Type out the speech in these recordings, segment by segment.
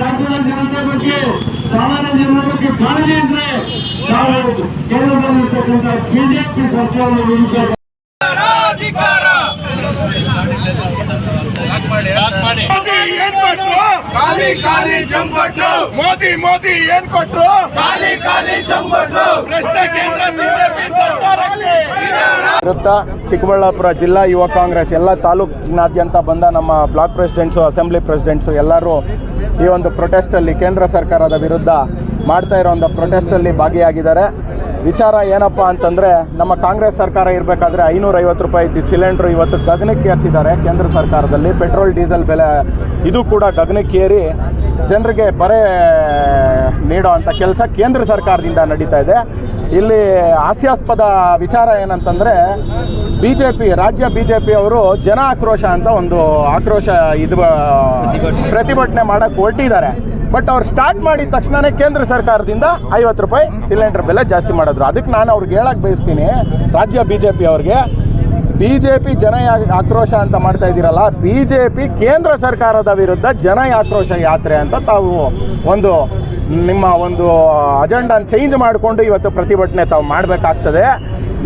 ರಾಜ್ಯದ ಜನತೆ ಬಗ್ಗೆ ಸಾಮಾನ್ಯ ಜನರ ಬಗ್ಗೆ ಕಾಳಜಿ ಇದ್ರೆ ನಾವು ಕೇಂದ್ರದಲ್ಲಿರ್ತಕ್ಕಂಥ ಬಿಜೆಪಿ ಸರ್ಕಾರದ ವಿರುದ್ಧ ಖಾಲಿ ಖಾಲಿ ಚಂಪಟ್ಟು ಮೋದಿ ಮೋದಿ ಏನ್ ಕೊಟ್ರು? ಖಾಲಿ ಖಾಲಿ ಚಂಪಟ್ಟು ಭ್ರಷ್ಟ ಕೇಂದ್ರ ವೃತ್ತ ಚಿಕ್ಕಬಳ್ಳಾಪುರ ಜಿಲ್ಲಾ ಯುವ ಕಾಂಗ್ರೆಸ್ ಎಲ್ಲ ತಾಲೂಕಿನಾದ್ಯಂತ ಬಂದ ನಮ್ಮ ಬ್ಲಾಕ್ ಪ್ರೆಸಿಡೆಂಟ್ಸು ಅಸೆಂಬ್ಲಿ ಪ್ರೆಸಿಡೆಂಟ್ಸು ಎಲ್ಲರೂ ಈ ಒಂದು ಪ್ರೊಟೆಸ್ಟಲ್ಲಿ ಕೇಂದ್ರ ಸರ್ಕಾರದ ವಿರುದ್ಧ ಮಾಡ್ತಾ ಇರೋ ಒಂದು ಪ್ರೊಟೆಸ್ಟಲ್ಲಿ ಭಾಗಿಯಾಗಿದ್ದಾರೆ. ವಿಚಾರ ಏನಪ್ಪ ಅಂತಂದರೆ, ನಮ್ಮ ಕಾಂಗ್ರೆಸ್ ಸರ್ಕಾರ ಇರಬೇಕಾದ್ರೆ ಐನೂರೈವತ್ತು ರೂಪಾಯಿ ಸಿಲಿಂಡ್ರು ಇವತ್ತು ಗಗನಕ್ಕೆ ಏರಿಸಿದ್ದಾರೆ ಕೇಂದ್ರ ಸರ್ಕಾರದಲ್ಲಿ. ಪೆಟ್ರೋಲ್, ಡೀಸೆಲ್ ಬೆಲೆ, ಇದು ಕೂಡ ಗಗನಕ್ಕೇರಿ ಜನರಿಗೆ ಬರೆ ನೀಡೋ ಅಂಥ ಕೆಲಸ ಕೇಂದ್ರ ಸರ್ಕಾರದಿಂದ ನಡೀತಾ ಇದೆ. ಇಲ್ಲಿ ಹಾಸ್ಯಾಸ್ಪದ ವಿಚಾರ ಏನಂತಂದರೆ ಬಿ ಜೆ ಪಿ ರಾಜ್ಯ ಬಿ ಜೆ ಪಿ ಅವರು ಜನ ಆಕ್ರೋಶ ಅಂತ ಒಂದು ಆಕ್ರೋಶ ಇದು ಪ್ರತಿಭಟನೆ ಮಾಡಕ್ಕೆ ಹೊರಟಿದ್ದಾರೆ. ಬಟ್ ಅವ್ರು ಸ್ಟಾರ್ಟ್ ಮಾಡಿದ ತಕ್ಷಣವೇ ಕೇಂದ್ರ ಸರ್ಕಾರದಿಂದ ಐವತ್ತು ರೂಪಾಯಿ ಸಿಲಿಂಡರ್ ಬೆಲೆ ಜಾಸ್ತಿ ಮಾಡಿದ್ರು. ಅದಕ್ಕೆ ನಾನು ಅವ್ರಿಗೆ ಹೇಳಕ್ಕೆ ಬಯಸ್ತೀನಿ, ರಾಜ್ಯ ಬಿ ಜೆ ಪಿ ಅವ್ರಿಗೆ ಬಿ ಜೆ ಪಿ ಜನ ಆಕ್ರೋಶ ಅಂತ ಮಾಡ್ತಾ ಇದ್ದೀರಲ್ಲ ಬಿ ಜೆ ಪಿ ಕೇಂದ್ರ ಸರ್ಕಾರದ ವಿರುದ್ಧ ಜನ ಆಕ್ರೋಶ ಯಾತ್ರೆ ಅಂತ ತಾವು ಒಂದು ನಿಮ್ಮ ಒಂದು ಅಜೆಂಡಾನ ಚೇಂಜ್ ಮಾಡಿಕೊಂಡು ಇವತ್ತು ಪ್ರತಿಭಟನೆ ತಾವು ಮಾಡಬೇಕಾಗ್ತದೆ.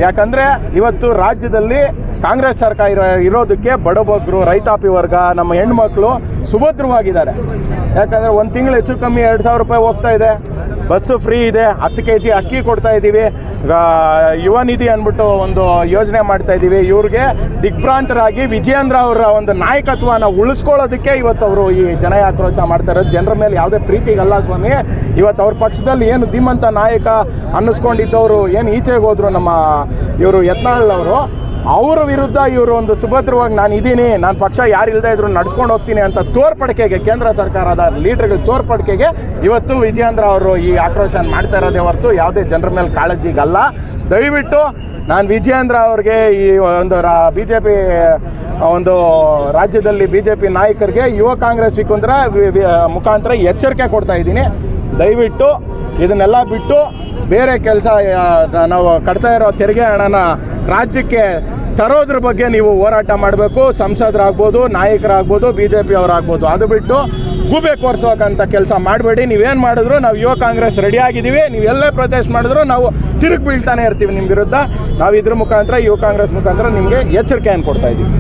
ಯಾಕಂದರೆ ಇವತ್ತು ರಾಜ್ಯದಲ್ಲಿ ಕಾಂಗ್ರೆಸ್ ಸರ್ಕಾರ ಇರೋ, ಇರೋದಕ್ಕೆ ಬಡಬಗ್ರು ರೈತಾಪಿ ವರ್ಗ, ನಮ್ಮ ಹೆಣ್ಮಕ್ಳು ಸುಭದ್ರವಾಗಿದ್ದಾರೆ. ಯಾಕಂದರೆ ಒಂದು ತಿಂಗಳು ಹೆಚ್ಚು ಕಮ್ಮಿ ಎರಡು ಸಾವಿರ ರೂಪಾಯಿ ಹೋಗ್ತಾ ಇದೆ. ಬಸ್ಸು ಫ್ರೀ ಇದೆ, ಹತ್ತು ಕೆ ಜಿ ಅಕ್ಕಿ ಕೊಡ್ತಾ ಇದ್ದೀವಿ ಯುವ ನಿಧಿ ಅಂದ್ಬಿಟ್ಟು ಒಂದು ಯೋಜನೆ ಮಾಡ್ತಾ ಇದ್ದೀವಿ. ಇವ್ರಿಗೆ ದಿಗ್ಭ್ರಾಂತರಾಗಿ ವಿಜಯೇಂದ್ರ ಅವರ ಒಂದು ನಾಯಕತ್ವನ ಉಳಿಸ್ಕೊಳ್ಳೋದಕ್ಕೆ ಇವತ್ತು ಅವರು ಈ ಜನ ಆಕ್ರೋಶ ಮಾಡ್ತಾ ಇರೋದು. ಜನರ ಮೇಲೆ ಯಾವುದೇ ಪ್ರೀತಿಗಲ್ಲ ಸ್ವಾಮಿ. ಇವತ್ತು ಅವ್ರ ಪಕ್ಷದಲ್ಲಿ ಏನು ಧೀಮಂತ ನಾಯಕ ಅನ್ನಿಸ್ಕೊಂಡಿದ್ದವರು, ಏನು ಈಚೆಗೆ ಹೋದರು ನಮ್ಮ ಇವರು ಯತ್ನಾಳ್ ಅವರು, ಅವರ ವಿರುದ್ಧ ಇವರು ಒಂದು ಸುಭದ್ರವಾಗಿ ನಾನು ಇದ್ದೀನಿ, ನಾನು ಪಕ್ಷ ಯಾರು ಇಲ್ಲದೆ ಇದ್ರು ನಡ್ಸ್ಕೊಂಡು ಹೋಗ್ತೀನಿ ಅಂತ ತೋರ್ಪಡಿಕೆಗೆ ಕೇಂದ್ರ ಸರ್ಕಾರದ ಲೀಡರ್ಗಳ ತೋರ್ಪಡಿಕೆಗೆ ಇವತ್ತು ವಿಜಯೇಂದ್ರ ಅವರು ಈ ಆಕ್ರೋಶನ್ ಮಾಡ್ತಾ ಇರೋದೇ ಹೊರತು ಯಾವುದೇ ಜನರ ಮೇಲೆ ಕಾಳಜಿಗಲ್ಲ ದಯವಿಟ್ಟು ನಾನು ವಿಜಯೇಂದ್ರ ಅವ್ರಿಗೆ ಈ ಒಂದು ರಾ ಬಿ ಜೆ ಪಿ ಒಂದು ರಾಜ್ಯದಲ್ಲಿ ಬಿ ಜೆ ಪಿ ನಾಯಕರಿಗೆ, ಯುವ ಕಾಂಗ್ರೆಸ್ ಸಿಕ್ಕಂದ್ರ ಮುಖಾಂತರ ಎಚ್ಚರಿಕೆ ಕೊಡ್ತಾ ಇದ್ದೀನಿ. ದಯವಿಟ್ಟು ಇದನ್ನೆಲ್ಲ ಬಿಟ್ಟು ಬೇರೆ ಕೆಲಸ ನಾವು ಕಟ್ತಾ ಇರೋ ತೆರಿಗೆ ಹಣನ ರಾಜ್ಯಕ್ಕೆ ತರೋದ್ರ ಬಗ್ಗೆ ನೀವು ಹೋರಾಟ ಮಾಡಬೇಕು. ಸಂಸದರಾಗ್ಬೋದು, ನಾಯಕರಾಗ್ಬೋದು ಬಿ ಜೆ ಪಿ ಅವರಾಗ್ಬೋದು. ಅದು ಬಿಟ್ಟು ಗೂಬೆ ಕೋರ್ಸೋಕಂಥ ಕೆಲಸ ಮಾಡಬೇಡಿ. ನೀವೇನು ಮಾಡಿದ್ರು, ನಾವು ಯುವ ಕಾಂಗ್ರೆಸ್ ರೆಡಿಯಾಗಿದ್ದೀವಿ ನೀವು ಎಲ್ಲೇ ಪ್ರೊಟೆಸ್ಟ್ ಮಾಡಿದ್ರು, ನಾವು ತಿರುಗಿ ಬೀಳ್ತಾನೆ ಇರ್ತೀವಿ ನಿಮ್ಮ ವಿರುದ್ಧ. ನಾವು ಇದ್ರ ಮುಖಾಂತರ, ಯುವ ಕಾಂಗ್ರೆಸ್ ಮುಖಾಂತರ ನಿಮಗೆ ಎಚ್ಚರಿಕೆಯನ್ನು ಕೊಡ್ತಾ ಇದ್ದೀವಿ